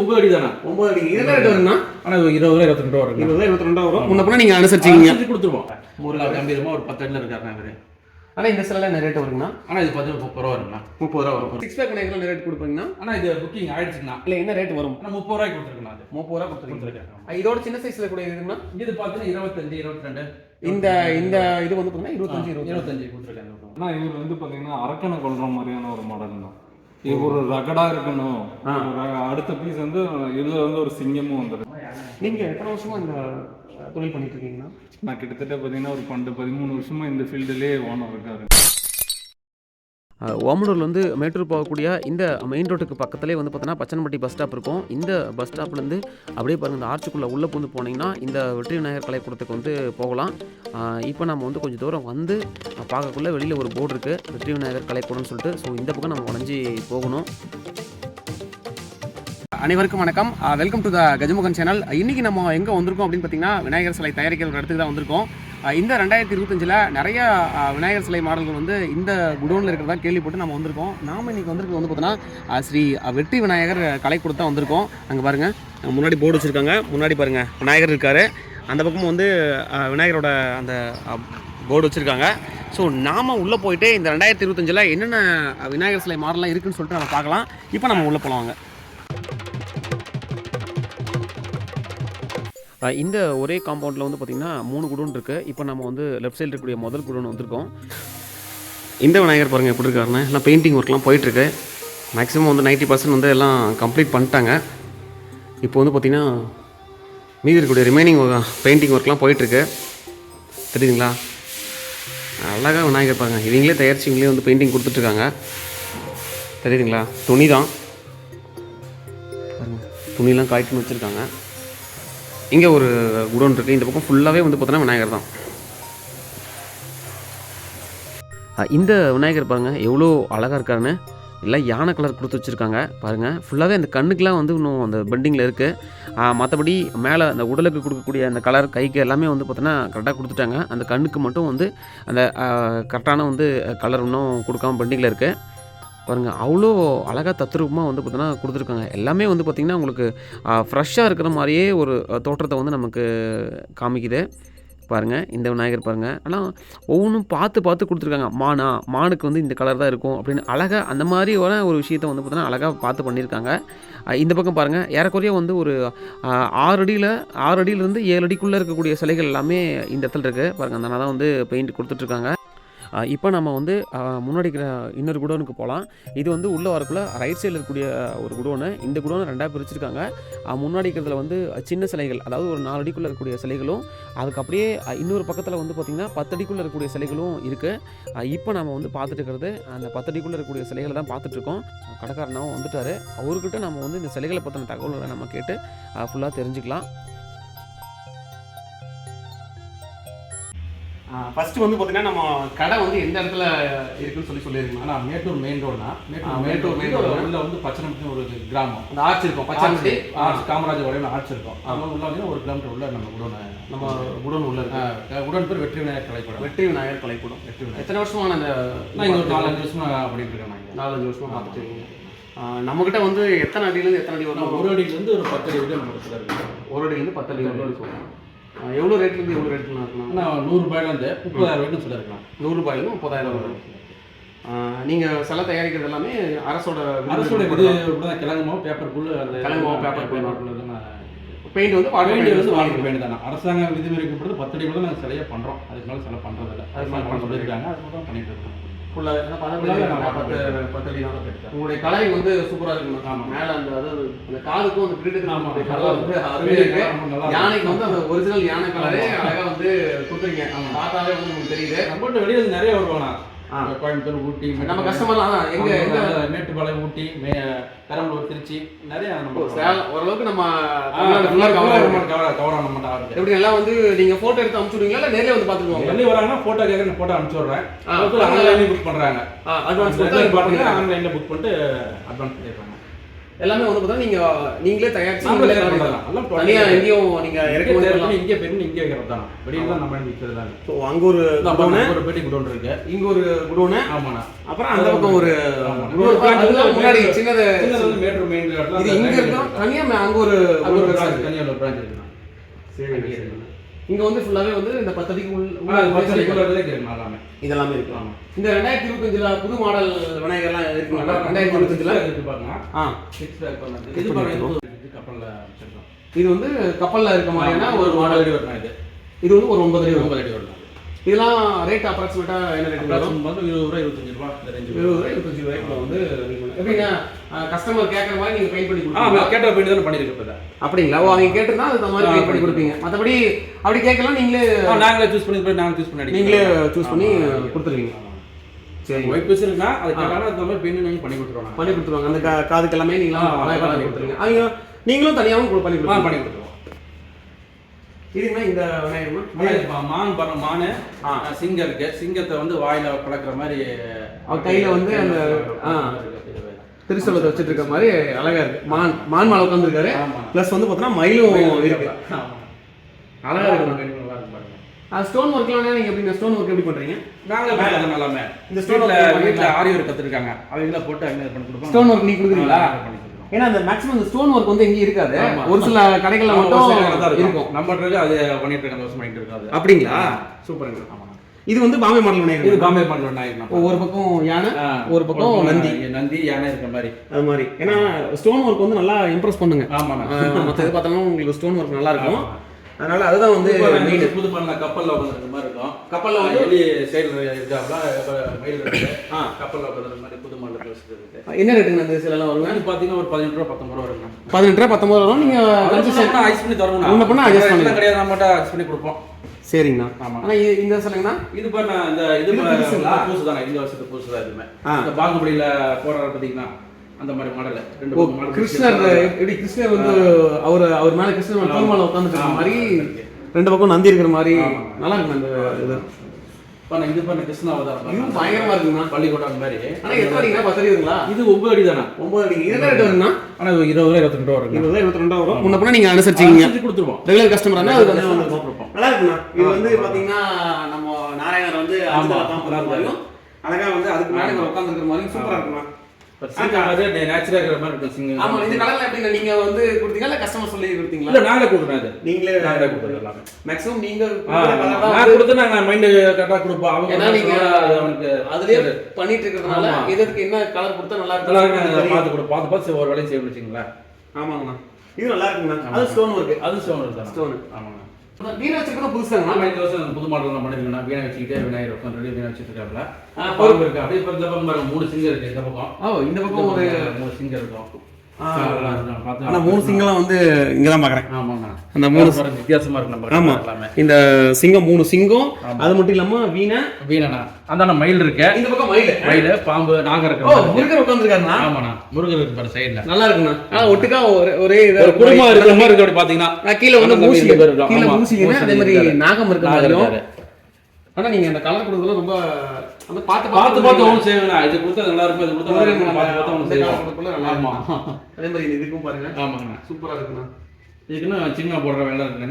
ஒன்பது அடி தானே? ஒன்பது அடி. என்ன ரேட் வருங்கண்ணா ஆனால் இருபது ரூபா இருபத்தி ரெண்டு ரூபா இருபது இருபத்தி ரெண்டு வரும் முன்ன பின்ன நீங்கள் அனுசரிச்சிங்க அனுசரிச்சு கொடுத்துருவோம். ஒரு கம்பீரமா ஒரு பத்து அடியில் இருக்காருண்ணா இவரு. ஆனால் இந்த சிலையில் என்ன ரேட் வருங்கண்ணா? ஆனால் இது பதினொன்று முப்பது ரூபா வருங்கண்ணா. முப்பது ரூபா வரும். சிக்ஸ் பேக் நகைகள் என்ன ரேட் கொடுப்பீங்கன்னா ஆனால் இது புக்கிங் ஆயிடுச்சுங்கண்ணா. இல்லை என்ன ரேட் வரும்? ஆனால் முப்பது ரூபாய்க்கு கொடுத்துருக்கேண்ணா அது. முப்பது ரூபா கொடுத்துருக்கீங்க. கொடுத்துருக்கேன். இதோட சின்ன சைஸில் கூட இருக்குங்கண்ணா இது பார்த்தீங்கன்னா இருபத்தஞ்சு இருபத்தி ரெண்டு இந்த இந்த இது வந்து பார்த்தீங்கன்னா இருபத்தஞ்சு இருபது இருபத்தஞ்சு. கொடுத்துருக்கேன். ஆனா இவர் வந்து பாத்தீங்கன்னா அரக்கனை கொள்ற மாதிரியான ஒரு மாடல் தான் ஒரு ரகடா இருக்கணும். அடுத்த பீஸ் வந்து இதுல வந்து ஒரு சிங்கமும் வந்துடும் நீங்கள் எத்தனை வருஷமா இந்த தொழில் பண்ணிட்டு இருக்கீங்கன்னா? நான் கிட்டத்தட்ட பாத்தீங்கன்னா ஒரு பன்னெண்டு பதிமூணு வருஷமா இந்த ஃபீல்டுலேயே ஓனர் இருக்காரு. ஓமனூரில் வந்து மேட்டூர் போகக்கூடிய இந்த மெயின் ரோட்டுக்கு பக்கத்துலேயே வந்து பார்த்தோன்னா பச்சனப்பட்டி பஸ் ஸ்டாப் இருக்கும். இந்த பஸ் ஸ்டாப்லேருந்து அப்படியே பாருங்கள் இந்த ஆர்ச்சுக்குள்ளே உள்ளே பூந்து போனீங்கன்னா இந்த வெற்றி விநாயகர் கலைக்கூடத்துக்கு வந்து போகலாம். இப்போ நம்ம வந்து கொஞ்சம் தூரம் வந்து பார்க்கக்குள்ளே வெளியில் ஒரு போர்டு இருக்குது வெற்றி விநாயகர் கலைக்கூடம்னு சொல்லிட்டு. ஸோ இந்த பக்கம் நம்ம உடஞ்சி போகணும். அனைவருக்கும் வணக்கம். Welcome to the Gajamukan channel இன்றைக்கி நம்ம எங்கே வந்திருக்கோம் அப்படின்னு பார்த்தீங்கன்னா விநாயகர் சிலை தயாரிக்கிற ஒரு இடத்துக்கு தான் வந்திருக்கோம். இந்த ரெண்டாயிரத்தி இருபத்தஞ்சில் நிறைய விநாயகர் சிலை மாடல்கள் வந்து இந்த குடோனில் இருக்கிறதா கேள்விப்பட்டு நம்ம வந்திருக்கோம். நாம் இன்றைக்கி வந்திருக்கிறது வந்து பார்த்தோன்னா ஸ்ரீ வெற்றி விநாயகர் கலை கொடுத்தா வந்திருக்கோம். அங்கே பாருங்கள் முன்னாடி போர்டு வச்சுருக்காங்க. முன்னாடி பாருங்கள் விநாயகர் இருக்கார். அந்த பக்கமும் வந்து விநாயகரோட அந்த போர்டு வச்சுருக்காங்க. ஸோ நாம் உள்ளே போயிட்டு இந்த ரெண்டாயிரத்தி இருபத்தஞ்சில் என்னென்ன விநாயகர் சிலை மாடல்லாம் இருக்குதுன்னு சொல்லிட்டு நம்ம பார்க்கலாம். இப்போ நம்ம உள்ளே போகலாம் இந்த ஒரே காம்பவுண்டில் வந்து பார்த்திங்கன்னா மூணு குடோன் இருக்குது இப்போ நம்ம வந்து லெஃப்ட் சைடில் இருக்கக்கூடிய முதல் குடோன் வந்திருக்கோம். இந்த விநாயகர் பாருங்கள் எப்படி இருக்காருன்னு. எல்லாம் பெயிண்டிங் ஒர்க்லாம் போயிட்டுருக்கு. மேக்ஸிமம் வந்து நைன்ட்டி பர்சன்ட் வந்து எல்லாம் கம்ப்ளீட் பண்ணிட்டாங்க. இப்போ வந்து பார்த்திங்கன்னா மீதி இருக்கக்கூடிய ரிமைனிங் பெயிண்டிங் ஒர்க்லாம் போயிட்டுருக்கு. தெரியுதுங்களா? அழகாக விநாயகர் பாருங்க. இவங்களே தயாரிச்சு இவங்களே வந்து பெயிண்டிங் கொடுத்துட்ருக்காங்க. தெரியுதுங்களா? துணி தான். துணிலாம் காய்ட்டுன்னு வச்சுருக்காங்க. இங்கே ஒரு குடோன் இருக்குது இந்த பக்கம் ஃபுல்லாகவே வந்து பார்த்தோன்னா விநாயகர் தான். இந்த விநாயகர் பாருங்கள் எவ்வளோ அழகாக இருக்காருன்னு. எல்லாம் யானை கலர் கொடுத்து வச்சுருக்காங்க. பாருங்கள் ஃபுல்லாகவே அந்த கண்ணுக்கெலாம் வந்து இன்னும் அந்த பெண்டிங்கில் இருக்குது மற்றபடி மேலே அந்த உடலுக்கு கொடுக்கக்கூடிய அந்த கலர் கைக்கு எல்லாமே வந்து பார்த்தோன்னா கரெக்டாக கொடுத்துட்டாங்க. அந்த கண்ணுக்கு மட்டும் வந்து அந்த கரெக்டான வந்து கலர் இன்னும் கொடுக்காம பெண்டிங்கில் இருக்குது பாருங்கள் அவ்வளோ அழகாக தத்ரூபமாக வந்து பார்த்தோன்னா கொடுத்துருக்காங்க. எல்லாமே வந்து பார்த்திங்கன்னா உங்களுக்கு ஃப்ரெஷ்ஷாக இருக்கிற மாதிரியே ஒரு தோற்றத்தை வந்து நமக்கு காமிக்குது. பாருங்கள் இந்த விநாயகர் பாருங்கள் ஆனால் ஒவ்வொன்றும் பார்த்து பார்த்து கொடுத்துருக்காங்க. மானா மானுக்கு வந்து இந்த கலர் தான் இருக்கும் அப்படின்னு அழகாக அந்த மாதிரியான ஒரு விஷயத்த வந்து பார்த்தோன்னா அழகாக பார்த்து பண்ணியிருக்காங்க. இந்த பக்கம் பாருங்கள் ஏறக்குறைய வந்து ஒரு ஆறு அடியில் ஆறு அடியிலேருந்து ஏழு அடிக்குள்ளே இருக்கக்கூடிய சிலைகள் எல்லாமே இந்த இடத்துல இருக்குது பாருங்கள் அதனால தான் வந்து பெயிண்ட் கொடுத்துட்ருக்காங்க இப்போ நம்ம வந்து முன்னாடி இருக்கிற இன்னொரு குடோனுக்கு போகலாம் இது வந்து உள்ளே வரக்குள்ளே ரைட் சைடில் இருக்கக்கூடிய ஒரு குடோனு. இந்த குடோனை ரெண்டாக பிரிச்சிருக்காங்க. முன்னாடி இருக்கிறதுல வந்து சின்ன சிலைகள் அதாவது ஒரு நாலு அடிக்குள்ளே இருக்கக்கூடிய சிலைகளும் அதுக்கு அப்படியே இன்னொரு பக்கத்தில் வந்து பார்த்திங்கன்னா பத்து அடிக்குள்ளே இருக்கக்கூடிய சிலைகளும் இருக்குது இப்போ நம்ம வந்து பார்த்துட்டு இருக்கிறது அந்த பத்து அடிக்குள்ளே இருக்கக்கூடிய சிலைகளை தான் பார்த்துட்ருக்கோம் கடைக்காரனாவும் வந்துட்டார். அவர்கிட்ட நம்ம வந்து இந்த சிலைகளை பற்றின தகவல்களை நம்ம கேட்டு ஃபுல்லாக தெரிஞ்சுக்கலாம். ஃபர்ஸ்ட் வந்து பார்த்தீங்கன்னா நம்ம கடை வந்து எந்த இடத்துல இருக்குன்னு சொல்லி சொல்லியிருக்கோம் ஆனால் மேட்டூர் மெயின் ரோடுனா மேட்டூர் மேட்டூர் மெயின். ரோடு உள்ள வந்து பச்சனப்பட்டி ஒரு கிராமம். அந்த ஆர்ச் இருக்கும். பச்சாம்பட்டி ஆர்ச் காமராஜர் வரையும் ஆர்ச் இருக்கும். அங்கே உள்ள வந்து ஒரு கிலோமீட்டர் உள்ள நம்ம குடோனை நம்ம குடோன் உள்ள உடன் பேர் வெற்றி விநாயகர் கலைக்கூடம் வெற்றி விநாயகர் கலைக்கூடம் வெற்றி விநாயகர். எத்தனை வருஷமான அந்த நான் இங்கே ஒரு நாலஞ்சு வருஷமா பண்ணிட்டு இருக்கேன் இங்க. நாலஞ்சு வருஷமா பார்த்துட்டு இருக்கீங்க. நம்மகிட்ட வந்து எத்தனை அடியிலேருந்து எத்தனை அடி நான் வரணும் ஒரு அடியிலேருந்து ஒரு பத்து அடி வரைக்கும் நம்ம ஒரு அடியிலேருந்து பத்து அடி வரைக்கும் இருக்கும் எவ்வளோ ரேட்லேருந்து எவ்வளோ ரேட்லாம் இருக்கலாம்? நான் நூறு ரூபாயிலேருந்து முப்பதாயிரம் வரைக்கும் சொல்லியிருக்கலாம். நூறு ரூபாயிலும் முப்பதாயிரம் வரும் நீங்கள் சிலை தயாரிக்கிறது எல்லாமே அரசோட அரசோட இது இப்படிதான் கிழங்கு மாவு பேப்பர் புல் அந்த கிழங்கு மாவு, paper pull. பேப்பர் பெயிண்ட் வந்து பாட்டு வந்து வாங்கி பெயிண்ட் தானே. அரசாங்க விதிமுறைக்கு பத்து அடி கூட நாங்கள் சிலையை பண்ணுறோம் அதுக்கு மேலே சிலை பண்ணுறதில்ல அது மேல மாதிரி சொல்லியிருக்காங்க அது மட்டும் பண்ணிட்டு இருக்கோம். உங்களுடைய கலை வந்து சூப்பரா இருக்கு. மேல அந்த அதாவது அந்த காதுக்கும் அந்த பிரிட்டுக்கு ஆமா. நம்ம கலை வந்து அருமையா இருக்கு. யானைக்கு வந்து அந்த ஒரிஜினல் யானை கலரே அழகா வந்து கொடுத்துருங்க பார்த்தாலே வந்து உங்களுக்கு தெரியுது. நம்மகிட்ட வெளியில நிறைய வருவாங்க ஆ. கோயம்புத்தூர் ஊட்டி நம்ம கஸ்டமர்லாம் தான் எங்க எங்க மேட்டுப்பாளையம் ஊட்டி பெரம்பலூர் திருச்சி நிறைய நம்ம சேலம் ஓரளவுக்கு நம்ம cover ஆன மட்டும் ஆகுது. எப்படி எல்லாம் வந்து நீங்க போட்டோ எடுத்து அனுப்பிச்சுடுவீங்களா இல்ல நேர்ல வந்து பாத்துக்குவாங்க வெளிய வராங்கன்னா photo கேக்குறேன், photo அனுப்பிச்சு விடுறேன். book பண்றாங்க. அட்வான்ஸ் Online கொடுத்து பாத்தீங்கன்னா online ல book பண்ணிட்டு advance பண்ணிடுறாங்க. எல்லாமே வந்து பார்த்தா நீங்க நீங்களே தயாரிச்சு நீங்களே பண்ணலாம். தனியா எங்கேயும் நீங்க இறக்குமதி பண்ணலாம் இங்கே பெரிய இங்கே வைக்கிறது தான் வெளியில தான் நம்ம விற்கிறது தான் ஸோ அங்க ஒரு குடோனு. ஒரு பெட்டி குடோன் இருக்கு. இங்க ஒரு குடோனு. ஆமாண்ணா. அப்புறம் அந்த பக்கம் ஒரு முன்னாடி சின்னது சின்னது மேட்ரு மெயின் இது இங்க இருக்கும் தனியா அங்க ஒரு தனியா ஒரு பிரான்ச் இருக்குண்ணா. சரி இங்க வந்து ஃபுல்லாவே வந்து இந்த பத்தடிக்கு உள்ள இதெல்லாமே இருக்கு. ஆமா. இந்த ரெண்டாயிரத்தி இருபத்தஞ்சுல புது மாடல் விநாயகர்லாம் இருக்குங்களா ரெண்டாயிரத்தி இருபத்தஞ்சுல? இருக்கு பாருங்க. இது வந்து கப்பல்ல இருக்க மாதிரியான ஒரு மாடல் அடி வரணும் இது. இது வந்து ஒரு ஒன்பது அடி ஒன்பது அடி வரணும் இதெல்லாம் ரேட் அப்ராக்சிமேட்டா என்ன ரேட் வரும் இருபது ரூபா இருபத்தஞ்சு ரூபா இருபது ரூபாய் இருபத்தஞ்சு ரூபாய்க்குள்ள வந்து எப்படின்னா கஸ்டமர் கேட்குற மாதிரி நீங்க பெயிண்ட் பண்ணி கொடுப்பீங்க. கேட்ட போயிட்டு தானே பண்ணிருக்கோம் அப்படிங்களா? ஓ அவங்க கேட்டிருந்தா அது மாதிரி பெயிண்ட் பண்ணி கொடுப்பீங்க. மற்றபடி அப்படி கேட்கலாம் நீங்களே நாங்களே சூஸ் பண்ணி நாங்களே சூஸ் பண்ணி. நீங்களே choose பண்ணி. கொடுத்துருவீங்க. சரி. ஒயிட் பீஸ் இருக்குன்னா அது கேட்டாலும் அந்த மாதிரி பெயிண்ட் நீங்க பண்ணி கொடுத்துருவோம் நாங்க. பண்ணி கொடுத்துருவாங்க. அந்த காதுக்கு எல்லாமே நீங்களாம் பண்ணி கொடுத்துருங்க. அவங்க நீங்களும் தனியாகவும் பண்ணி கொடுத்துருங்க பண்ணி கொடுத்துருவோம். இதுன்னா இந்த மான் பாருங்க மானு சிங்கம் இருக்கு சிங்கத்தை வந்து வாயில பழக்கிற மாதிரி அவர் கையில வந்து அந்த திருச்சலத்தை வச்சுட்டு இருக்க மாதிரி அழகா இருக்கு. மான் மான் மேல உட்காந்துருக்காரு. ப்ளஸ் வந்து பார்த்தீங்கன்னா மயிலும் இருக்கு. அழகா இருக்கு. ஸ்டோன் ஒர்க்லாம் நீங்க எப்படி ஸ்டோன் ஒர்க் எப்படி பண்றீங்க? நாங்களே பண்ணுறது எல்லாமே. இந்த work வீட்ல ஆரி ஒர்க் கத்துருக்காங்க அவங்கள போட்டு அவங்க பண்ணி கொடுப்பாங்க ஸ்டோன் ஒர்க் நீங்க கொடுக்குறீங்களா? பண்ணி. ஏன்னா அந்த மேக்ஸிமம் இந்த ஸ்டோன் ஒர்க் வந்து எங்கேயும் இருக்காது. ஆமா. ஒரு சில கடைகள்ல ஆமா, மட்டும் இருக்கும். நம்ம அது பண்ணிட்டு இருக்க அந்த பண்ணிட்டு இருக்காது. அப்படிங்களா? சூப்பருங்க. இது வந்து பாம்பே மாடல் இது விநாயகர் பாம்பே பண்ற நாயக் ஒரு பக்கம் யானை ஒரு பக்கம் நந்தி. நந்தி யானை இருக்க மாதிரி. அது மாதிரி. ஏன்னா ஸ்டோன் ஒர்க் வந்து நல்லா இம்ப்ரெஸ் பண்ணுங்க. ஆமாண்ணா. மற்ற இது பார்த்தாலும் உங்களுக்கு ஸ்டோன் ஒர்க் நல்லா இருக்கும். அதனால அதுதான் வந்து புது பண்ண கப்பல்ல உட்காந்துருக்க மாதிரி இருக்கும். கப்பல்ல வந்து- எலி சைடுல இருக்காப்ல மயில் இருக்கு ஆ. கப்பல்ல உட்காந்துருக்க மாதிரி புது மாடல் இருக்கு என்ன ரேட்டுங்க அந்த சில எல்லாம் வருங்க? இது பாத்தீங்கன்னா ஒரு பதினெட்டு ரூபா பத்தொன்பது ரூபா இருக்கும் பதினெட்டு ரூபா பத்தொன்பது ரூபா நீங்க கன்செஷன் ஐஸ் பண்ணி தருவோம் முன்ன பின்ன adjust பண்ணி. கிடையாது நம்ம மட்டும் adjust பண்ணி கொடுப்போம். சரிங்கண்ணா. ஆமா. ஆனா இந்த சிலைங்கண்ணா இது பண்ண இந்த இது? பூசு தானே இந்த வருஷத்துக்கு பூசு தான் ஆ. இந்த பாகுபலியில போறாரு பாத்தீங்கன்னா. அந்த மாதிரி மாடல். ரெண்டு model கிருஷ்ணர் எப்படி கிருஷ்ணர் வந்து அவர் அவர் மேல கிருஷ்ணர் மேல தோல் மேல உட்காந்துட்டு இருக்க மாதிரி ரெண்டு பக்கம் நந்தி இருக்கிற மாதிரி. நல்லா இருக்கு அந்த இது. பண்ண இது பண்ண கிருஷ்ண அவதாரம் இதுவும் பாருங்க. பயங்கரமா இருக்குங்கண்ணா. பள்ளிக்கூடம் அந்த மாதிரி. ஆனா எத்தனை அடிங்களா பத்து அடிங்களா இது ஒன்பது அடி தானே ஒன்பது அடி. இது என்ன ரேட் வருங்கண்ணா? ஆனா இது இருபது ரூபா இருபத்தி ரெண்டு ரூபா இருக்கும் இருபது இருபத்தி ரெண்டா வரும். முன்ன நீங்க அனுசரிச்சிங்க அனுசரிச்சு கொடுத்துருவோம். ரெகுலர் கஸ்டமர் அது. நல்லா இருக்குண்ணா. இது வந்து பாத்தீங்கன்னா நம்ம நாராயணர் வந்து அழகா வந்து அதுக்கு மேல இவர் உட்கார்ந்துருக்கிற மாதிரியும் சூப்பரா இருக்குண்ணா. ஆமா இந்த கலர்ல எப்படிங்க நீங்க வந்து கொடுத்தீங்களா? இல்ல கஸ்டமர் சொல்லி கொடுத்தீங்களா? இல்ல நாங்களே கொடுக்குறோம் இது நீங்களே நாங்களே எல்லாமே. மேக்ஸிமம் நீங்க நான் கொடுத்து நாங்க மைண்ட் கரெக்டா கொடுப்போம். அவங்க ஏன்னா நீங்க அது அவனுக்கு அதுலயே பண்ணிட்டு இருக்கிறதுனால. எதுக்கு என்ன கலர் கொடுத்தா நல்லா நல்லா இருக்கு நாங்க இருக்கும் பார்த்து கொடுப்போம். பார்த்து பார்த்து ஒரு வேலையும் செய்யணும் வச்சுங்களேன் ஆமாங்கண்ணா. இது நல்லா இருக்குங்கண்ணா. அது ஸ்டோன் ஒர்க் அது ஸ்டோன் Stone. ஆமாங்க வீண வச்சிருக்கணும் புதுசாங்கண்ணா ஆமா இந்த வருஷம் புது மாடல் பண்ணிருக்கேன். வீணை வச்சுக்கிட்டே விநாயகர் உட்காந்து வீணை ஆ, பாம்பு இருக்கு. அப்படியே இப்ப இந்த பக்கம் மூணு சிங்கம் இருக்கு இந்த பக்கம். ஓ இந்த பக்கம் ஒரு மூணு சிங்கம் இருக்கும். ஆ. அதெல்லாம் இருக்கும். பார்த்து ஆனா மூணு சிங்கம்லாம் வந்து இங்க தான் பாக்குறேன். ஆமாங்க அந்த மூணு பாருங்க, வித்தியாசமா இருக்கு நம்ம ஆமா. எல்லாமே. இந்த சிங்கம் மூணு சிங்கம் அது மட்டும் இல்லாம வீணை. வீணனா அந்தாண்ட மயில் இருக்கு. இந்த பக்கம் மயில். மயில் பாம்பு நாகம் ஓ இருக்கு. முருகர் உட்காந்துருக்காருண்ணா ஆமாண்ணா. முருகர் இருக்கு பாரு சைடுல நல்லா இருக்குண்ணா. ஆனா ஒட்டுக்கா ஒரே ஒரே ஒரு குடும்பம் இருக்கிற மாதிரி இருக்கு. அப்படி பாத்தீங்கன்னா. கீழே வந்து மூசி இருக்கும். கீழே மூசி அதே மாதிரி. நாகம் இருக்க நாகம் மாதிரியும். இருக்காரு. ஆனா நீங்க அந்த கலர் கொடுக்கறதுல ரொம்ப பார்த்து பார்த்து பார்த்து அவனும் செய்வேன். இது கொடுத்தா நல்லா இருக்கும் இது கொடுத்தா நல்லா இருக்கும் பார்த்து பார்த்து அவனும் இந்த செய்வான். colour கொடுக்கறதுல நல்லா ஆமா. இருக்கும். அதே மாதிரி இதுக்கும் பாருங்க. ஆமாங்கண்ணா. சூப்பரா இருக்குண்ணா. இதுக்குன்னு சின்ன போடுற வேலை இருக்கு?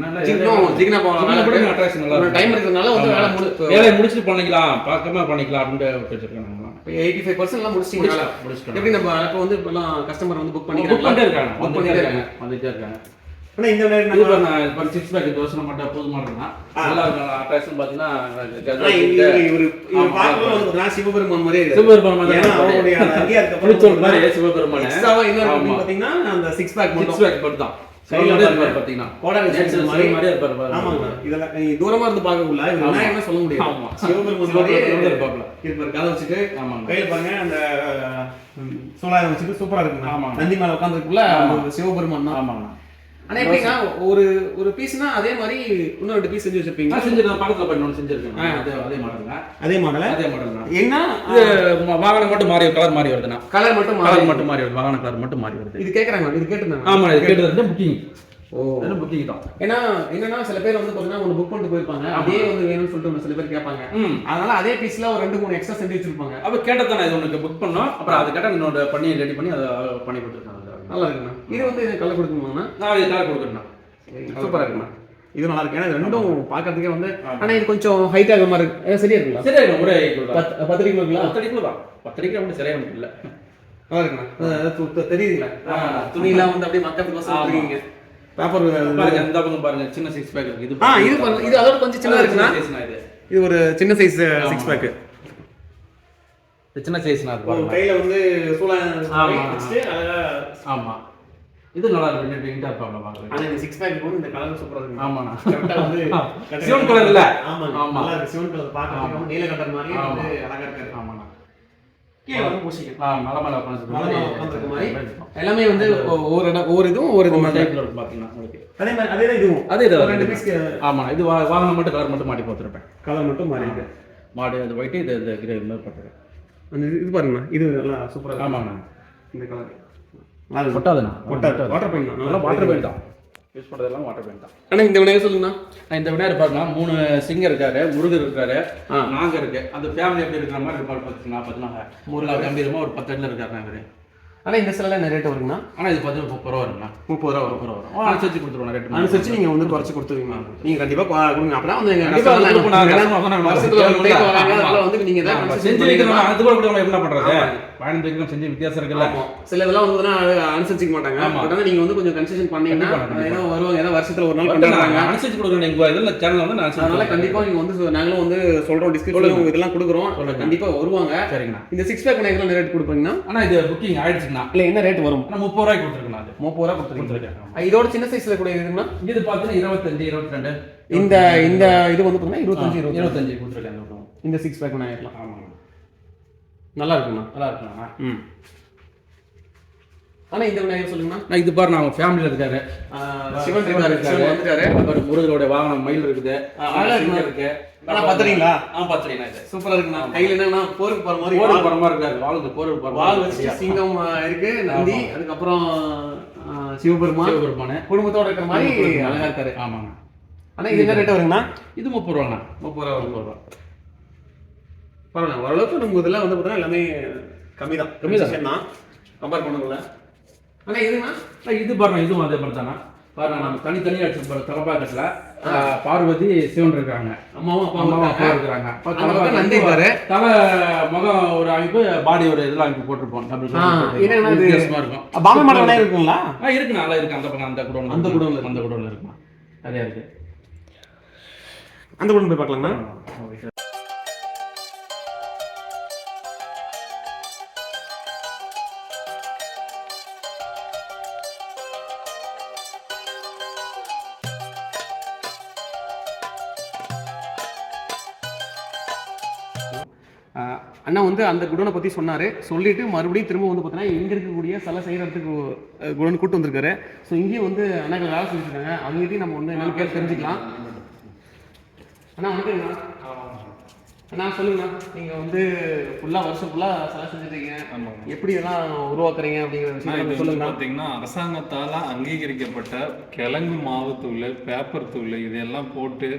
ஜிக்னா போகலாம் கூட அட்ராக்ஷன் நல்லா இருக்கும். டைம் இருக்கிறதுனால வந்து வேலை முடி வேலையை முடிச்சுட்டு பண்ணிக்கலாம். பார்க்காம பண்ணிக்கலாம் அப்படின்ட்டு வச்சிருக்கேன் நாங்களாம் எயிட்டி ஃபைவ் பர்சன்ட் எல்லாம் முடிச்சிட்டீங்க. வேலை. முடிச்சிட்டோம் எப்படி நம்ம இப்போ வந்து இப்பெல்லாம் கஸ்டமர் வந்து புக் புக் பண்ணிக்கிறாங்க பண்ணிட்டே இருக்காங்க. புக் வந்துட்டே பண்ணிட்டே இருக்காங்க. வந்துட்டே இருக்காங்க. ஆனா இந்த இப்போ சிக்ஸ் பேக் வருஷம் மட்டும் புது மாடல் தான் நல்லா அட்ராக்ஷன் பார்த்தீங்கன்னா இவர் இவர் பார்க்கும்போது சிவபெருமான் மாதிரியே இருக்கு. சிவபெருமான் ஏன்னா அவருடைய புளிச்சோல் மாதிரி அதுக்கப்புறம் சிவபெருமான். என்ன இருக்கு. அப்படின்னு பார்த்தீங்கன்னா அந்த சிக்ஸ் பேக் சிக்ஸ் பேக் மட்டும் தான். மாதிரி. தூரமா இருந்து பார்க்கக்குள்ள. விநாயகர்னு சொல்ல முடியாது. இருப்பாரு. வச்சுட்டு கையில பாருங்க அந்த ம், சோலாரம் வச்சுட்டு சூப்பரா ஆமாங்க. நந்தி மேல உட்காந்துருக்குள்ள. சிவபெருமான் தான். ஆமாங்க. ஆனா எப்படின்னா ஒரு ஒரு பீஸ்னா அதே மாதிரி இன்னும் ரெண்டு பீஸ் செஞ்சு வச்சிருப்பீங்க. நான் செஞ்சிருக்கேன் பக்கத்துல போய் இன்னொன்று செஞ்சிருக்கேன். அதே அதே மாடல் அதே மாடல அதே மாடல் தான் ம- வாகனம் மட்டும் மாறி கலர் மாறி வருதுண்ணா கலர் மட்டும் கலர் மட்டும் மாறி வருது. வாகன கலர் மட்டும் மாறி வருது. இது கேக்குறாங்க இது கேட்டிருந்தாங்க. ஆமா இது கேட்டது வந்து புக்கிங் ஓ. புக்கிங் தான். ஏன்னா என்னன்னா சில பேர் வந்து பாத்தீங்கன்னா ஒன்று புக் பண்ணிட்டு போயிருப்பாங்க. அதே வந்து வேணும்னு சொல்லிட்டு சில பேர் கேட்பாங்க. அதனால அதே பீஸ்ல ஒரு ரெண்டு மூணு எக்ஸ்ட்ரா செஞ்சு வச்சிருப்பாங்க. அப்ப கேட்டதானே இது உனக்கு புக் பண்ணோம். அப்புறம் அது கேட்டால் இன்னொரு பண்ணி ரெடி பண்ணி அதை பண்ணி கொடுத்துருக்காங்க. நல்லா இருக்குண்ணா இது வந்து கலர் கொடுக்குமாங்கண்ணா நான் இது கலர் கொடுக்குறேன் சூப்பராக இருக்குண்ணா. இது நல்லா இருக்கு ஏன்னா இது ரெண்டும் பார்க்கறதுக்கே வந்து ஆனால் இது கொஞ்சம் ஹைட் ஆகிற மாதிரி இருக்கு. சரியா இருக்குங்களா? சரியா இருக்கும் ஒரே. பத்து பத்து அடிக்கு இருக்குங்களா பத்து அடிக்குள்ள தான் பத்து அடிக்கு அப்படி சரியா எனக்கு இல்லை. நல்லா இருக்குண்ணா. தெரியுதுங்களா. துணியெல்லாம் வந்து அப்படியே மக்களுக்கு. வசதிங்க பேப்பர் பாருங்க இந்த பக்கம் பாருங்க. சின்ன சிக்ஸ் பேக் இருக்கு இது ஆ இது இது அதோட கொஞ்சம் சின்னதாக இருக்குண்ணா. இது? இது ஒரு சின்ன சைஸ் சிக்ஸ் பேக்கு இது சின்ன அது பாருங்க. கையில் வந்து சூழல் ஆமா. வச்சுட்டு அழகா ஆமா. இது நல்லா இருக்கு ரெண்டு இன்டர் ப்ராப்ளம் பாக்குறேன் ஆனால் இந்த சிக்ஸ் பேக் போது இந்த கலர் சூப்பராக இருக்கு. ஆமாண்ணா கரெக்டாக வந்து சிவன் கலர் இல்ல. ஆமாங்க. ஆமா. நல்லா இருக்கு. சிவன் கலர் வந்து நீல கலர் மாதிரி ஆமா. வந்து அழகா இருக்காரு ஆமாண்ணா. கீழே வந்து பூசிக்கலாம். மலை மேல உட்காந்து மாதிரி. எல்லாமே வந்து ஒவ்வொரு இடம் ஒவ்வொரு இதுவும் ஒவ்வொரு இது மாதிரி. டைப்ல இருக்கு பாத்தீங்கன்னா உங்களுக்கு. அதே மாதிரி அதே இதுவும். அதே இது ரெண்டு பீஸ் ஆமா இது வா- வாகனம் மட்டும் கலர் மட்டும் மாட்டி போத்துருப்பேன் கலர் மட்டும் மாறி இருக்கு மாடு அது ஒயிட் இது கிரே மாதிரி போட்டுருக்கேன். அந்த இது- இது பாருங்கண்ணா. இது நல்லா சூப்பரா இருக்கு. ஆமாங்கண்ணா. இந்த கலர் நல்லா ஒட்டாது வாட்டர் பெயிண்ட் தான். நல்லா வாட்டர் பெயிண்ட் தான். யூஸ் பண்ணுறதெல்லாம் வாட்டர் பெயிண்ட் தான். அண்ணா இந்த விநாயகர் சொல்லுங்கண்ணா. இந்த விநாயகர் பாருங்க மூணு சிங்கர் இருக்காரு முருகர் இருக்காரு ஆ. நாங்க இருக்கு. அந்த ஃபேமிலி எப்படி இருக்கிற மாதிரி இருப்பாரு பார்த்தீங்கன்னா பார்த்தீங்கன்னா முருகா கம்பீரமா ஒரு பத்து அடியில் இருக்காரு நாங்கள் அண்ணா இந்த சிலையில் என்ன ரேட் வருங்கண்ணா ஆனால் இது பார்த்தீங்கன்னா முப்பது ரூபா வருங்கண்ணா முப்பது ரூபா வரும். ரூபா அனுசரிச்சு கொடுத்துருவோம் ரேட் அனுசரிச்சு நீங்க வந்து குறைச்சு கொடுத்துருவீங்க. நீங்க கண்டிப்பா கொ- கொடுங்க. அப்பதான் வந்து எங்க கண்டிப்பா customer கொடுப்போம் நாங்க. ஏன்னா customer வந்தா வருஷத்துல ஒரு கேட்கணும்ல. time வராங்க, ஆமா. அதனால வந்து நீங்க தான் செஞ்சு. வைக்கணும் அது கூட கூட என்ன. வாங்கி வைக்கணும் செஞ்சு வித்தியாசம் இருக்குல்ல. சில இதெல்லாம் அது அனுசரிச்சுக்க மாட்டாங்க. பட் ஆனா நீங்க வந்து கொஞ்சம் கன்செஷன் பண்ணீங்கன்னா. ஏதோ வருவாங்க. ஏதோ வருஷத்துல ஒரு நாள் நான் அனுசரிச்சு கொடுக்குறேன் எங்க இதில் சேனல் வந்து நான் அதனால அனுசரிச்சு கண்டிப்பா நீங்க வந்து நாங்களும் வந்து சொல்றோம் டிஸ்கிரிப்ஷன் இதெல்லாம் கொடுக்குறோம். சொல்லுங்க. கண்டிப்பா வருவாங்க. சரிங்கண்ணா. இந்த சிக்ஸ் பேக் விநாயகர் ரேட் கொடுப்பீங்கன்னா? ஆனா இது புக்கிங் ஆயிடுச்சுங்கண்ணா இல்ல என்ன ரேட் வரும்? முப்பது ரூபாய்க்கு கொடுத்துருக்கேண்ணா அது முப்பது ரூபா கொடுத்துருக்கேன். இதோட சின்ன சைஸ்ல கூட இருக்குன்னா? இது பார்த்தீங்கன்னா இருபத்தஞ்சு இருபத்தி ரெண்டு இந்த இந்த இது வந்து பாத்தீங்கன்னா இருபத்தஞ்சு இருபது இருபத்தஞ்சு கொடுத்துருக்கேன் இந்த சிக்ஸ் பேக் விநாயகர்லாம் ஆமாங்க. நல்லா இருக்குண்ணா நல்லா இருக்குண்ணா ம். ஆனா இந்த விநாயகர் சொல்லுங்கண்ணா. நான் இது பாரு நான் ஃபேமிலியில் இருக்காரு. சிவன் இருக்காரு. சிவன் வந்துட்டாரு. அப்புறம் முருகனுடைய வாகனம் மயில் இருக்குது. ஆ, அழகா சிங்கம் இருக்குண்ணா. இருக்கு. ஆனா பத்துறீங்களா ஆ பத்துறீங்களா இது. சூப்பரா இருக்குண்ணா. கையில என்னன்னா போருக்கு போற மாதிரி. போர் வால் பரமா இருக்காரு. வாளுக்கு போர் பரமா வால் வச்சு சிங்கம் இருக்கு நந்தி அதுக்கப்புறம் சிவபெருமான். சிவபெருமானு. குடும்பத்தோட இருக்கிற மாதிரி அழகா இருக்காரு. ஆமாங்க. ஆனா இது என்ன ரேட் வருங்கண்ணா? இது முப்பது ரூபாண்ணா முப்பது ரூபா முப்பது ரூபா. பரவாயில்ல ஓரளவுக்கு நம்ம இதெல்லாம் வந்து பார்த்தீங்கன்னா எல்லாமே கம்மி தான் கம்மி தான். தான் கம்பேர் பண்ணக்குள்ள ஆனா இதுண்ணா இது பாருங்க இதுவும் அதே மாதிரி தானே பாருங்க நம்ம தனித்தனியாக அடிச்சு பாரு தலைப்பாக்கத்தில் பார்வதி சிவன் இருக்காங்க. அம்மாவும் அம்மாவும் அப்பா இருக்கிறாங்க அப்ப அந்த பக்கம் நந்தி இருக்காரு. தலை முகம் ஒரு அமைப்பு பாடி ஒரு இதெல்லாம் அமைப்பு போட்டிருப்போம். டபுள் ஆ, என்னன்னா இது- வித்தியாசமா இருக்கும். பாம்பே விநாயகர் இருக்குங்களா? ஆ இருக்கு நல்லா இருக்கு. அந்த பக்கம் அந்த குடோன் அந்த குடோன்ல அந்த குடோன்ல இருக்குமா நிறையா இருக்கு. அந்த குடும்பம் போய் பார்க்கலாங்கண்ணா. வந்து அந்த குடோனை பற்றி சொன்னார். சொல்லிட்டு மறுபடியும் திரும்ப வந்து பார்த்தீங்கன்னா இங்கே இருக்கக்கூடிய சில செய்கிறதுக்கு குடோன் கூட்டு வந்திருக்காரு. ஸோ இங்கேயும் வந்து அண்ணாக்கள் வேலை செஞ்சுருக்காங்க அவங்ககிட்டயும் நம்ம வந்து என்னென்னு பேர் தெரிஞ்சுக்கலாம். அண்ணா வணக்கங்கண்ணா அண்ணா சொல்லுங்கண்ணா. நீங்கள் வந்து ஃபுல்லாக வருஷம் ஃபுல்லாக சிலை செஞ்சுருக்கீங்க. ஆமாங்க எப்படி இதெல்லாம் உருவாக்குறீங்க அப்படிங்கிற விஷயம் சொல்லுங்கண்ணா. பாத்தீங்கன்னா அரசாங்கத்தால அங்கீகரிக்கப்பட்ட கிழங்கு மாவு தூள் பேப்பர் தூள் இதெல்லாம் போட்டு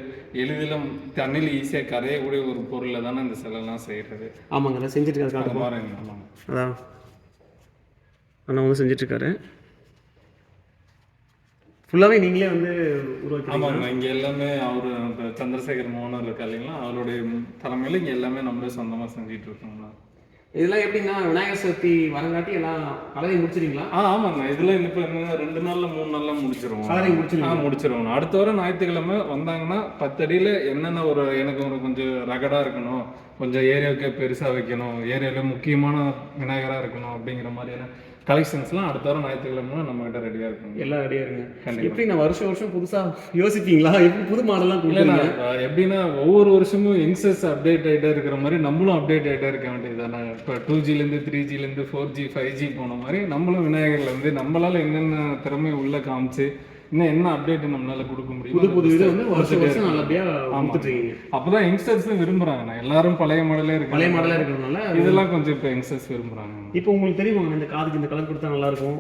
எளிதில் தண்ணியில் ஈஸியா கரையக்கூடிய ஒரு பொருளை தானே இந்த சிலைலாம் செய்யறது. ஆமாங்க அதை செஞ்சுட்டு இருக்காரு அதான். அண்ணா வந்து செஞ்சிட்ருக்காரு ஃபுல்லாகவே நீங்களே வந்து ஆமாங்க இங்க எல்லாமே அவரு சந்திரசேகர் மோகனர் இருக்கா இல்லைங்களா? அவருடைய தலைமையில இங்க எல்லாமே நம்மளே சொந்தமா செஞ்சுட்டு இருக்கோம்னா இதெல்லாம் எப்படின்னா விநாயகர் சதுர்த்தி வரங்காட்டி எல்லாம் கலரை முடிச்சிருங்களா ஆ ஆமாங்க. இதுல இப்போ என்ன ரெண்டு நாள்ல மூணு நாள்ல முடிச்சிருவோம். கலரை முடிச்சிருவீங்க. ஆ முடிச்சிருவோம். அடுத்த வாரம் ஞாயிற்றுக்கிழமை வந்தாங்கன்னா பத்து அடியில என்னென்ன ஒரு எனக்கு ஒரு கொஞ்சம் ரகடா இருக்கணும் கொஞ்சம் ஏரியாவுக்கு பெருசா வைக்கணும் ஏரியால முக்கியமான விநாயகரா இருக்கணும் அப்படிங்கிற மாதிரியான கலெக்ஷன்ஸ்லாம் அடுத்த வாரம் ஞாயிற்றுக்கிழமை நம்ம கிட்ட ரெடியா இருக்குங்க எல்லாம் ரெடியாக கண்டிப்பா. எப்படி நான் வருஷம் வருஷம் புதுசாக யோசிப்பீங்களா? எப்படி புது கொடுக்குறீங்க? அஹ் எப்படின்னா ஒவ்வொரு வருஷமும் யங்ஸ்டர்ஸ் அப்டேட் ஆகிட்டே இருக்கிற மாதிரி நம்மளும் அப்டேட் ஆகிட்டே இருக்க வேண்டியது தானே இப்போ டூ ஜிலேருந்து த்ரீ ஜிலேருந்து ஃபோர் ஜி ஃபைவ் ஜி போன மாதிரி நம்மளும் விநாயகர்ல இருந்து நம்மளால என்னென்ன திறமை உள்ள காமிச்சு இன்னும் என்ன அப்டேட் நம்மளால கொடுக்க முடியும் புது புது இது வந்து வருஷம் வருஷம் நல்லபடியா ஆமா. கொடுத்துட்டு இருக்கீங்க அப்பதான் யங்ஸ்டர்ஸும் விரும்புறாங்க. எல்லாரும் பழைய மாடலே இருக்கு பழைய மாடலா இருக்கிறதுனால இதெல்லாம் கொஞ்சம் இப்போ யங்ஸ்டர்ஸ் விரும்புறாங்க. இப்போ உங்களுக்கு தெரியுமா இந்த காதுக்கு இந்த கலர் கொடுத்தா நல்லா இருக்கும்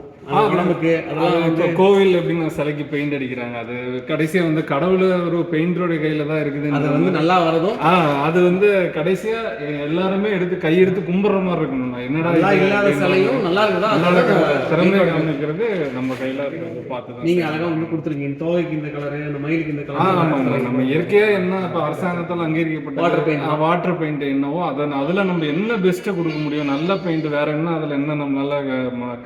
உடம்புக்கு அதெல்லாம் கோவில் அப்படின்னு சிலைக்கு பெயிண்ட் அடிக்கிறாங்க. அது கடைசியா வந்து கடவுள் ஒரு பெயிண்டரோட கையில தான் இருக்குது அது வந்து நல்லா வரதும் அது வந்து கடைசியா எல்லாருமே எடுத்து கையெடுத்து கும்பிடுற மாதிரி இருக்கணும். என்னடா இல்லாத சிலையும் நல்லா இருக்குதா? நல்லா அதனால இருக்க திறமையை கவனிக்கிறது நம்ம கையில இருக்கிறது பார்த்து நீங்க அழகா வந்து கொடுத்துருக்கீங்க. தோகைக்கு இந்த கலரு அந்த மயிலுக்கு இந்த. கலர் நம்ம இயற்கையா என்ன இப்ப அரசாங்கத்தால் அங்கீகரிக்கப்பட்ட Water paint. வாட்டர் பெயிண்ட் என்னவோ அதை அதுல நம்ம என்ன பெஸ்ட்டை கொடுக்க முடியும்? நல்ல பெயிண்ட் வேற என்ன? அதுல என்ன நம்மளால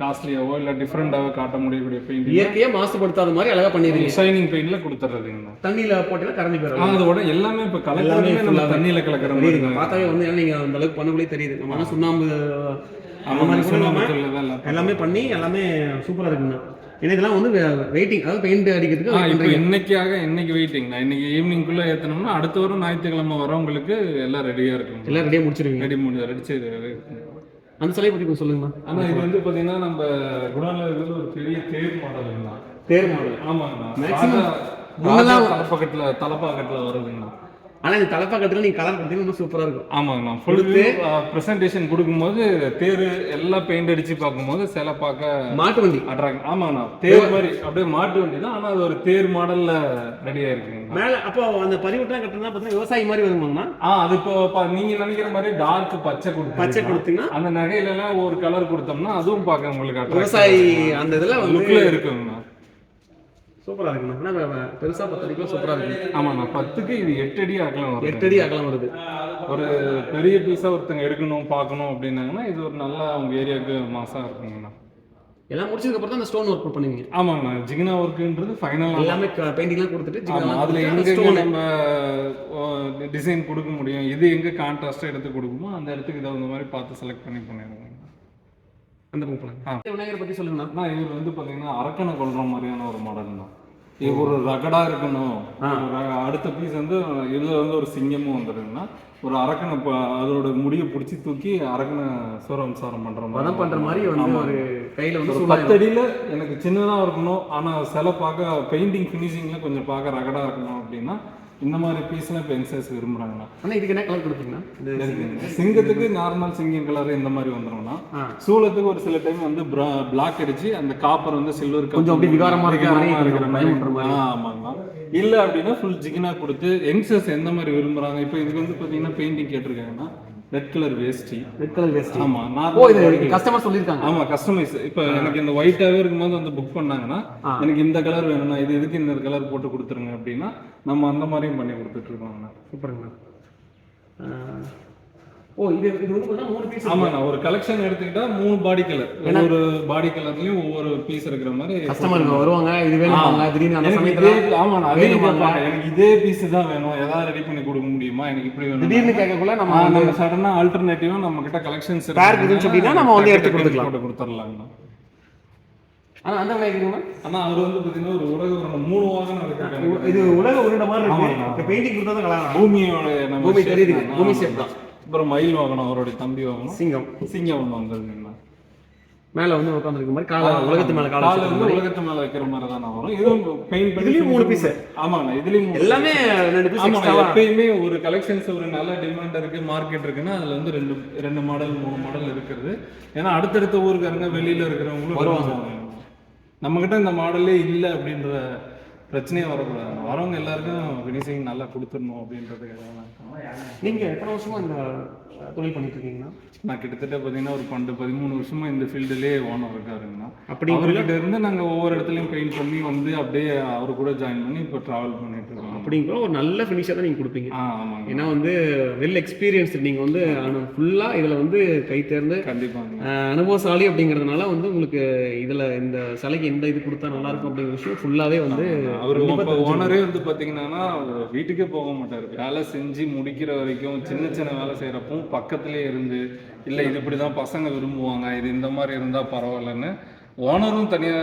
காஸ்ட்லியாவோ இல்ல டிஃப்ரெண்டாவோ காட்ட முடியக்கூடிய பெயிண்ட் இயற்கையா மாசுபடுத்தாத மாதிரி அழகா பண்ணிடுறீங்க. ஷைனிங் பெயிண்ட்ல கொடுத்துறதுங்கண்ணா தண்ணியில கரைஞ்சு ஆ, போயிடும் அதோட எல்லாமே இப்ப கலக்கிறதுமே நம்ம. தண்ணியில கலக்கிற மாதிரி. பார்த்தாவே வந்து நீங்க அந்த அளவுக்கு பண்ணக்குள்ளே தெரியுது. நம்ம சுண்ணாம்பு எல்லாமே பண்ணி எல்லாமே சூப்பரா இருக்குங்க. ஏன்னா இதெல்லாம் வந்து வெயிட்டிங் அதாவது பெயிண்ட் அடிக்கிறதுக்கு இப்போ. இன்னைக்காக இன்னைக்கு வெயிட்டிங் நான் இன்னைக்கு ஈவினிங்குள்ள ஏத்தனோம்னா அடுத்த வாரம் ஞாயிற்றுக்கிழமை வரவங்களுக்கு எல்லாம் ரெடியா இருக்கும் எல்லாம் ரெடியா முடிச்சிருவீங்க. ரெடி முடிஞ்சு ரெடிச்சு அந்த சிலையை பத்தி கொஞ்சம் சொல்லுங்கண்ணா ஆனா இது வந்து பாத்தீங்கன்னா நம்ம குடோன்ல இருக்கிறது ஒரு பெரிய தேர் மாடல் தான் தேர் மாடல் ஆமாங்கண்ணா. ராஜா தலைப்பக்கத்துல தலைப்பாக்கத்துல வருதுங்கண்ணா. ஆனா இந்த தலைப்பாக்கத்துல நீங்க கலர் கொடுத்தீங்கன்னா இன்னும் சூப்பரா இருக்கும். ஆமாங்கண்ணா. ஃபுல் ப்ரெசன்டேஷன் கொடுக்கும்போது தேர் எல்லாம் பெயிண்ட் அடிச்சு பார்க்கும்போது சிலை பார்க்க மாட்டு வண்டி. அட்ராக்ட் ஆமாங்கண்ணா. தேர். மாதிரி அப்படியே மாட்டு வண்டி தான். ஆனா அது ஒரு தேர் மாடல்ல ரெடியா இருக்குங்கண்ணா மேல அப்போ அந்த பதிவுட்டா கட்டுறதா பார்த்தீங்கன்னா விவசாயி மாதிரி வருமாங்கண்ணா? ஆ அது இப்போ ப- நீங்க நினைக்கிற மாதிரி டார்க் பச்சை கொடுத்து பச்சை கொடுத்தீங்கன்னா? அந்த நகையில எல்லாம் ஒரு கலர் கொடுத்தோம்னா அதுவும் பார்க்க உங்களுக்கு விவசாயி அந்த இதுல லுக்ல இருக்குங்கண்ணா. சூப்பரா இருக்குண்ணா. ஆனா வெ- வெ- பெருசா பத்து அடிக்குள்ள சூப்பரா இருக்கு. ஆமாண்ணா பத்துக்கு இது எட்டு அடி அகலம் வரும் எட்டு அடி அகலம் வருது. ஒரு பெரிய பீஸா ஒருத்தங்க எடுக்கணும் பார்க்கணும் அப்படின்னாங்கன்னா இது ஒரு நல்ல அவங்க ஏரியாவுக்கு மாசா இருக்குங்கண்ணா. எல்லாம் முடிச்சதுக்கு அப்புறம் தான் அந்த ஸ்டோன் ஒர்க் பண்ணுவீங்க. ஆமாங்கண்ணா ஜிகினா ஒர்க்குன்றது ஃபைனலாக எல்லாமே பெயிண்டிங்லாம் கொடுத்துட்டு அதுல எங்க நம்ம டிசைன் கொடுக்க முடியும் இது எங்க கான்ட்ராஸ்டா எடுத்து கொடுக்குமோ அந்த இடத்துக்கு தகுந்த மாதிரி பார்த்து செலக்ட் பண்ணி பண்ணிடுவோம். அந்த பக்கம். விநாயகரை பத்தி சொல்லுங்கண்ணா. ஆனா இவர் வந்து பாத்தீங்கன்னா அரக்கனை கொள்ற மாதிரியான ஒரு மாடல் தான் இது ஒரு ரகடா இருக்கணும். அடுத்த பீஸ் வந்து இதுல வந்து ஒரு சிங்கமும் வந்துருக்குன்னா ஒரு அரக்கனை அதோட முடியை பிடிச்சி தூக்கி அரக்கனை சூரம்சாரம் பண்ற மாதிரி. பண்ற மாதிரி ஆமா. ஒரு கையில வந்து ஒரு எனக்கு சின்னதா இருக்கணும். ஆனா சில பார்க்க பெயிண்டிங் ஃபினிஷிங்ல கொஞ்சம் பார்க்க ரகடா இருக்கணும் அப்படின்னா இந்த மாதிரி பீஸ்லாம் இப்போ யங்ஸ்டர்ஸ் விரும்புறாங்கண்ணா அண்ணா இதுக்கு என்ன கலர் கொடுப்பீங்கண்ணா. சிங்கத்துக்கு நார்மல் சிங்கம் கலர் இந்த மாதிரி வந்துரும்னா ஆ. சூளத்துக்கு ஒரு சில டைம் வந்து பிளாக் அடிச்சு அந்த காப்பர் வந்து சில்வர் கொஞ்சம் அப்படியே விகாரமா இருக்கிற மாதிரி ஆமாங்கண்ணா. இல்ல அப்படின்னா ஃபுல் ஜிகினா கொடுத்து யங்ஸ்டர்ஸ் எந்த மாதிரி விரும்புறாங்க? இப்போ இதுக்கு வந்து பாத்தீங்கன்னா பெயிண்டிங் கேட்டிருக்காங்கன்னா ரெட் கலர் வேஷ்டி ரெட் கலர் வேஸ்ட் ஆமா ஓ இது நார்மல் கஸ்டமர் சொல்லியிருக்காங்க. ஆமா கஸ்டமைஸ் இப்போ எனக்கு இந்த ஒயிட்டாவே இருக்கும்போது வந்து புக் பண்ணாங்கன்னா. எனக்கு இந்த கலர் வேணும்னா இது இதுக்கு இந்த கலர் போட்டு கொடுத்துருங்க அப்படின்னா நம்ம அந்த மாதிரியும் பண்ணி கொடுத்துட்டு இருக்கோங்கண்ணா சூப்பருங்கண்ணா. ஓ இது இது வந்து பார்த்தா மூணு பீஸ் ஆமாண்ணா ஒரு கலெக்ஷன் எடுத்துக்கிட்டா மூணு பாடி கலர் ஒவ்வொரு பாடி கலர்லயும் ஒவ்வொரு பீஸ் இருக்கிற மாதிரி கஸ்டமர் வருவாங்க இது திடீர்னு அந்த சமயத்துல ஆமாண்ணா அதே. எனக்கு இதே பீஸ் தான் வேணும். ஏதாவது ரெடி பண்ணி கொடுக்க முடியுமா? எனக்கு இப்படி வேணும் திடீர்னு கேட்கக்குள்ள நம்ம சடனா ஆல்டர்னேட்டிவா நம்ம கிட்ட கலெக்ஷன்ஸ் நம்ம வந்து எடுத்து கொடுத்துக்கலாம். போட்டு கொடுத்துடலாங்கண்ணா ஆனா அந்த விநாயகருங்கண்ணா ஆனா அவர் வந்து பாத்தீங்கன்னா ஒரு உலக ஒரு மூணு வாகனம் இருக்கு இது உலக உருண்ட மாதிரி. இருக்கு. பெயிண்டிங் கொடுத்தா தான் கலர் பூமியோட நம்ம பூமி தெரியுது. தான். அப்புறம் மயில் வாகனம் அவருடைய தம்பி வாகனம். சிங்கம். சிங்கம் ஒண்ணு வந்திருக்குங்கண்ணா மேல வந்து உட்காந்துருக்க மாதிரி கால உலகத்து மேல கால வந்து. உலகத்து மேல வைக்கிற மாதிரி தான் வரும். இதுவும் பெயிண்ட் பண்ணி இதுலயும் மூணு piece. ஆமாண்ணா இதுலயும் எல்லாமே ரெண்டு பீஸ் ஆமா எக்ஸ்ட்ராவா எப்பயுமே ஒரு கலெக்ஷன்ஸ் ஒரு நல்ல டிமாண்ட் இருக்கு மார்க்கெட் இருக்குன்னா அதுல வந்து ரெண்டு ரெண்டு மாடல் மூணு மாடல் இருக்கிறது. ஏன்னா அடுத்தடுத்த ஊருக்காரங்க வெளியில இருக்கிறவங்களும் வருவாங்க. கிட்ட இந்த மாடலே இல்லை அப்படின்ற பிரச்சனையே வரக்கூடாது. வரவங்க எல்லாருக்கும் ஃபினிஷிங் நல்லா கொடுத்துடணும் அப்படின்றதுக்காக தான். நீங்க எத்தனை வருஷமா இந்த தொழில் பண்ணிட்டு இருக்கீங்கன்னா நான் கிட்டத்தட்ட பார்த்தீங்கன்னா ஒரு பன்னெண்டு பதிமூணு வருஷமா இந்த ஃபீல்டுலேயே ஓனர் இருக்காருங்கண்ணா. அப்படி அவர்கிட்ட இருந்து நாங்க ஒவ்வொரு இடத்துலயும் பெயிண்ட் பண்ணி வந்து அப்படியே அவர் கூட ஜாயின் பண்ணி இப்போ டிராவல் பண்ணிட்டு இருக்கோம். அப்படிங்கிற ஒரு நல்ல ஃபினிஷர் தான் நீங்க கொடுப்பீங்க. ஏன்னா வந்து வெல் எக்ஸ்பீரியன்ஸ் நீங்க வந்து ஃபுல்லா இதுல வந்து கை தேர்ந்து அனுபவசாலி அப்படிங்கிறதுனால வந்து உங்களுக்கு இதுல இந்த சிலைக்கு எந்த இது கொடுத்தா நல்லா இருக்கும் அப்படிங்கிற விஷயம் ஃபுல்லாவே வந்து அவர். ஓனரே வந்து பாத்தீங்கன்னா வீட்டுக்கே போக மாட்டார். வேலை செஞ்சு முடிக்கிற வரைக்கும் சின்ன சின்ன வேலை செய்யறப்பவும் பக்கத்திலே இருந்து இல்ல இது இப்படிதான் பசங்க விரும்புவாங்க. இது இந்த மாதிரி இருந்தா பரவாயில்லன்னு ஓனரும் தனியா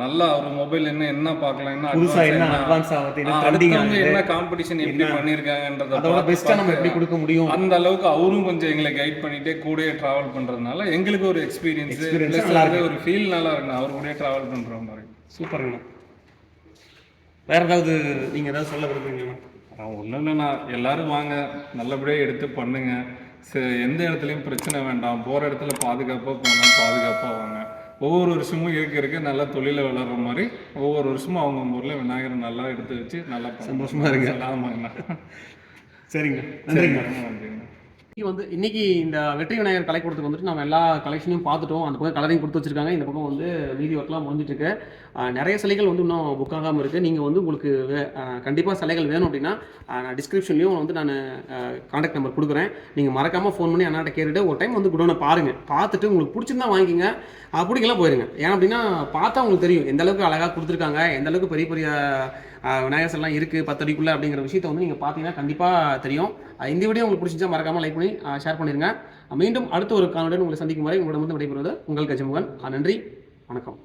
நல்லா அவர் மொபைல் என்ன என்ன பார்க்கலாம் என்ன புதுசா advance என்ன அட்வான்ஸ் ஆகுது ஆ, என்ன ட்ரெண்டிங் அடுத்தவங்க என்ன காம்படிஷன் எப்படி பண்ணிருக்காங்கன்றத அதோட பார்த்து பெஸ்ட்டா நம்ம எப்படி கொடுக்க முடியும்? அந்த அளவுக்கு அவரும் கொஞ்சம் எங்களை கைட் பண்ணிட்டே கூடயே டிராவல் பண்றதுனால எங்களுக்கு ஒரு எக்ஸ்பீரியன்ஸ் ப்ளஸ் ஒரு ஃபீல் நல்லா இருக்கு அவர் கூடயே டிராவல் பண்ற மாதிரி. சூப்பருங்கண்ணா வேற ஏதாவது நீங்கள் ஏதாவது சொல்ல விரும்புறீங்களா? ஒன்றும் இல்லைண்ணா. எல்லாரும் வாங்க. நல்லபடியாக எடுத்து பண்ணுங்க. எந்த இடத்துலையும் பிரச்சனை வேண்டாம். போகிற இடத்துல பாதுகாப்பாக போனால் பாதுகாப்பாக வாங்க. ஒவ்வொரு வருஷமும் இருக்க இருக்க நல்லா தொழில வளர்ற மாதிரி ஒவ்வொரு வருஷமும் அவங்க ஊரில் விநாயகரை நல்லா எடுத்து வச்சு நல்லா பண்ணுங்க. சந்தோஷமா இருங்க. ஆமாங்கண்ணா சரிங்க நன்றிங்கண்ணா இன்னைக்கு வந்து இன்னைக்கு இந்த வெற்றி விநாயகர் கலைக்கூடத்துக்கு வந்துட்டு நம்ம எல்லா கலெக்ஷனையும் பார்த்துட்டோம். அந்த பக்கம் கலரிங் கொடுத்து வச்சிருக்காங்க. இந்த பக்கம் வந்து மீதி ஒர்க்லாம் முடிஞ்சிட்டு இருக்கு. நிறைய சிலைகள் வந்து இன்னும் புக் ஆகாமல் இருக்குது நீங்கள் வந்து உங்களுக்கு கண்டிப்பாக சிலைகள் வேணும் அப்படின்னா நான் டிஸ்கிரிப்ஷன்லையும் வந்து நான் காண்டாக்ட் நம்பர் கொடுக்குறேன். நீங்கள் மறக்காமல் ஃபோன் பண்ணி அண்ணாட்ட கேட்டுட்டு ஒரு டைம் வந்து குடோனை பாருங்கள் பார்த்துட்டு உங்களுக்கு பிடிச்சிருந்தா வாங்கிக்கங்க. அப்படிங்கலாம் பிடிக்கலாம் போயிருங்க. ஏன் அப்படின்னா பார்த்தா உங்களுக்கு தெரியும். எந்த அளவுக்கு அழகாக கொடுத்துருக்காங்க. எந்த அளவுக்கு பெரிய பெரிய விநாயகர் எல்லாம் இருக்குது பத்தடிக்குள்ளே அப்படிங்கிற விஷயத்தை வந்து நீங்கள் பார்த்தீங்கன்னா கண்டிப்பாக தெரியும். இந்த வீடியோ உங்களுக்கு பிடிச்சிச்சா மறக்காமல் லைக் பண்ணி ஷேர் பண்ணிடுங்க மீண்டும் அடுத்த ஒரு காணொலியுடன் உங்களை சந்திக்கும் வரை உங்களிடம் வந்து விடைபெறுவது உங்கள் கஜமுகன். நன்றி. வணக்கம்.